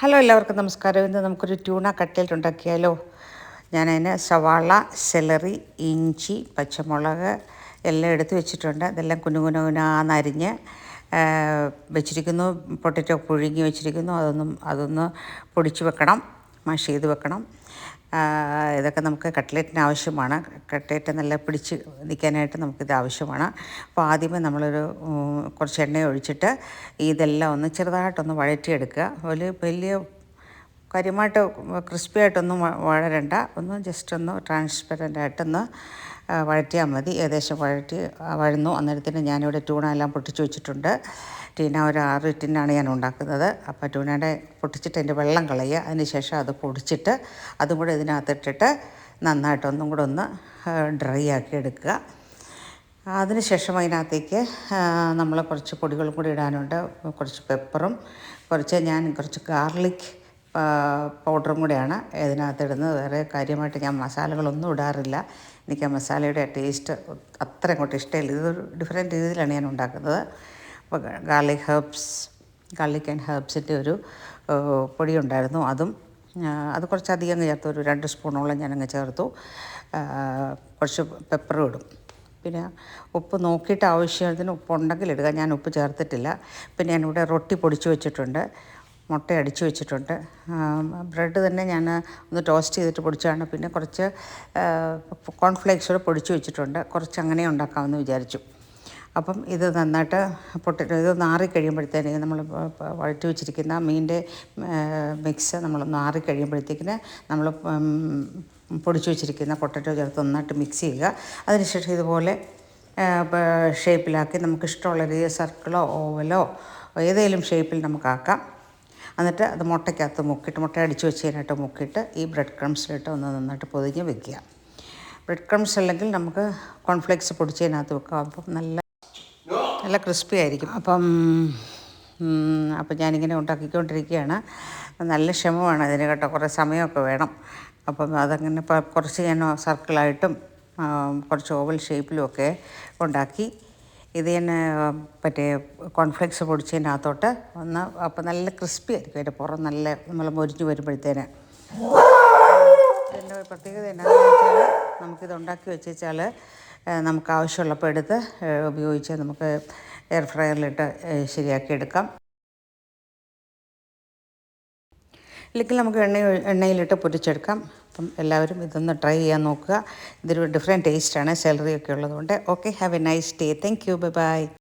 Hello എല്ലാവർക്കും നമസ്കാരം. ഇന്ന് നമുക്കൊരു ട്യൂണ കട്ട്ലറ്റ് ഉണ്ടാക്കിയാലോ? ഞാനതിന് സവാള സെലറി ഇഞ്ചി പച്ചമുളക് എല്ലാം എടുത്തു വെച്ചിട്ടുണ്ട്. ഇതെല്ലാം കുനു കുനു കുനാന്നരിഞ്ഞ് വെച്ചിരിക്കുന്നു. പൊട്ടറ്റോ പുഴുങ്ങി വെച്ചിരിക്കുന്നു. അതൊന്നും അതൊന്ന് പൊടിച്ച് വെക്കണം. മഷ് ചെയ്ത് വെക്കണം. ഇതൊക്കെ നമുക്ക് കട്ട്ലേറ്റിന് ആവശ്യമാണ്. കട്ട്ലേറ്റ് നല്ല പിടിച്ച് നിൽക്കാനായിട്ട് നമുക്കിത് ആവശ്യമാണ്. അപ്പോൾ ആദ്യമേ നമ്മളൊരു കുറച്ച് എണ്ണ ഒഴിച്ചിട്ട് ഇതെല്ലാം ഒന്ന് ചെറുതായിട്ടൊന്ന് വഴറ്റിയെടുക്കുക. ഒരു വലിയ കാര്യമായിട്ട് ക്രിസ്പി ആയിട്ടൊന്നും വഴരണ്ട ഒന്ന് ജസ്റ്റ് ഒന്ന് ട്രാൻസ്പെറന്റ് ആയിട്ടൊന്ന് വഴറ്റിയാൽ മതി. ഏകദേശം വഴറ്റി വഴന്നു. അന്നേരത്തിന് ഞാനിവിടെ ട്യൂണ എല്ലാം പൊട്ടിച്ചു വെച്ചിട്ടുണ്ട്. ടീന ഒരു ആറ് ടിന്നാണ് ഞാൻ ഉണ്ടാക്കുന്നത്. അപ്പോൾ ട്യൂണയുടെ പൊട്ടിച്ചിട്ട് അതിന്റെ വെള്ളം കളയുക. അതിന് ശേഷം അത് പൊടിച്ചിട്ട് അതും കൂടെ ഇതിനകത്തിട്ടിട്ട് നന്നായിട്ടൊന്നും കൂടെ ഒന്ന് ഡ്രൈ ആക്കി എടുക്കുക. അതിനുശേഷം അതിനകത്തേക്ക് നമ്മൾ കുറച്ച് പൊടികളും കൂടി ഇടാനുണ്ട്. കുറച്ച് പെപ്പറും കുറച്ച് ഞാൻ കുറച്ച് ഗാർലിക് പൗഡറും കൂടെയാണ് ഇതിനകത്ത് ഇടുന്നത് വേറെ കാര്യമായിട്ട് ഞാൻ മസാലകളൊന്നും ഇടാറില്ല. എനിക്ക് ആ മസാലയുടെ ടേസ്റ്റ് അത്ര അങ്ങോട്ട് ഇഷ്ടമില്ല. ഇതൊരു ഡിഫറെന്റ് രീതിയിലാണ് ഞാൻ ഉണ്ടാക്കുന്നത്. അപ്പോൾ ഗാർലിക് ഹെർബ്സ് ഗാർലിക് ആൻഡ് ഹെർബ്സിന്റെ ഒരു പൊടി ഉണ്ടായിരുന്നു അതും അത് കുറച്ചധികം ചേർത്തു ഒരു രണ്ട് സ്പൂണോളം ഞാനങ്ങ് ചേർത്തു. കുറച്ച് പെപ്പറും ഇടും. പിന്നെ ഉപ്പ് നോക്കിയിട്ട് ആവശ്യത്തിന് ഉപ്പുണ്ടെങ്കിൽ ഇടുക. ഞാൻ ഉപ്പ് ചേർത്തിട്ടില്ല. പിന്നെ ഞാനിവിടെ റൊട്ടി പൊടിച്ച് വെച്ചിട്ടുണ്ട്. മുട്ട അടിച്ചു വെച്ചിട്ടുണ്ട് ബ്രെഡ് തന്നെ ഞാൻ ഒന്ന് ടോസ്റ്റ് ചെയ്തിട്ട് പൊടിച്ചാണ് പിന്നെ കുറച്ച് കോൺഫ്ലേക്സ് കൂടെ പൊടിച്ചു വെച്ചിട്ടുണ്ട്. കുറച്ച് അങ്ങനെ ഉണ്ടാക്കാമെന്ന് വിചാരിച്ചു. അപ്പം ഇത് നന്നായിട്ട് പൊട്ടി ഇത് നാറി കഴിയുമ്പോഴത്തേന് നമ്മൾ വഴറ്റി വെച്ചിരിക്കുന്ന മീനിന്റെ മിക്സ് നമ്മൾ നാറി കഴിയുമ്പോഴത്തേക്കിന് നമ്മൾ പൊടിച്ചു വെച്ചിരിക്കുന്ന പൊട്ടറ്റോ ചേർത്ത് നന്നായിട്ട് മിക്സ് ചെയ്യുക. അതിനുശേഷം ഇതുപോലെ ഷേപ്പിലാക്കി നമുക്ക് ഇഷ്ടമുള്ള രീതിയിൽ സർക്കിളോ ഓവലോ ഏതെങ്കിലും ഷേപ്പിൽ നമുക്കാക്കാം എന്നിട്ട് അത് മുട്ടയ്ക്കകത്ത് മുക്കിയിട്ട് മുട്ട അടിച്ചു വെച്ചതിനായിട്ട് മുക്കിയിട്ട് ഈ ബ്രെഡ് ക്രംസിലിട്ട് ഒന്ന് നന്നായിട്ട് പൊതിഞ്ഞ് വെക്കുക. ബ്രെഡ് ക്രംസ് അല്ലെങ്കിൽ നമുക്ക് കോൺഫ്ലേക്സ് പൊടിച്ചതിനകത്ത് വെക്കാം. അപ്പം നല്ല നല്ല ക്രിസ്പി ആയിരിക്കും. അപ്പം അപ്പം ഞാനിങ്ങനെ ഉണ്ടാക്കിക്കൊണ്ടിരിക്കുകയാണ്. നല്ല ക്ഷമമാണ് അതിന് കേട്ടോ. കുറേ സമയമൊക്കെ വേണം. അപ്പം അതങ്ങനെ കുറച്ച് ഞാൻ സർക്കിളായിട്ടും കുറച്ച് ഓവൽ ഷേപ്പിലും ഒക്കെ ഉണ്ടാക്കി ഇത് തന്നെ മറ്റേ കോൺഫ്ലെക്സ് പൊടിച്ചതിനകത്തോട്ട് ഒന്ന് അപ്പം നല്ല ക്രിസ്പി ആയിരിക്കും അതിന്റെ പുറം നല്ല നമ്മൾ മൊരിഞ്ഞ് വരുമ്പോഴത്തേന്. ഇതിന്റെ പ്രത്യേകത എന്നാന്ന് വെച്ചാൽ നമുക്കിത് ഉണ്ടാക്കി വെച്ചാൽ നമുക്ക് ആവശ്യമുള്ളപ്പോൾ എടുത്ത് ഉപയോഗിച്ച് നമുക്ക് എയർ ഫ്രയറിലിട്ട് ശരിയാക്കി എടുക്കാം ഇല്ലെങ്കിൽ നമുക്ക് എണ്ണ എണ്ണയിലിട്ട് പൊരിച്ചെടുക്കാം. അപ്പം എല്ലാവരും ഇതൊന്ന് ട്രൈ ചെയ്യാൻ നോക്കുക. ഇതൊരു ഡിഫറെന്റ് ടേസ്റ്റാണ് സാലറി ഒക്കെ ഉള്ളതുകൊണ്ട്. Okay have a nice day thank you bye bye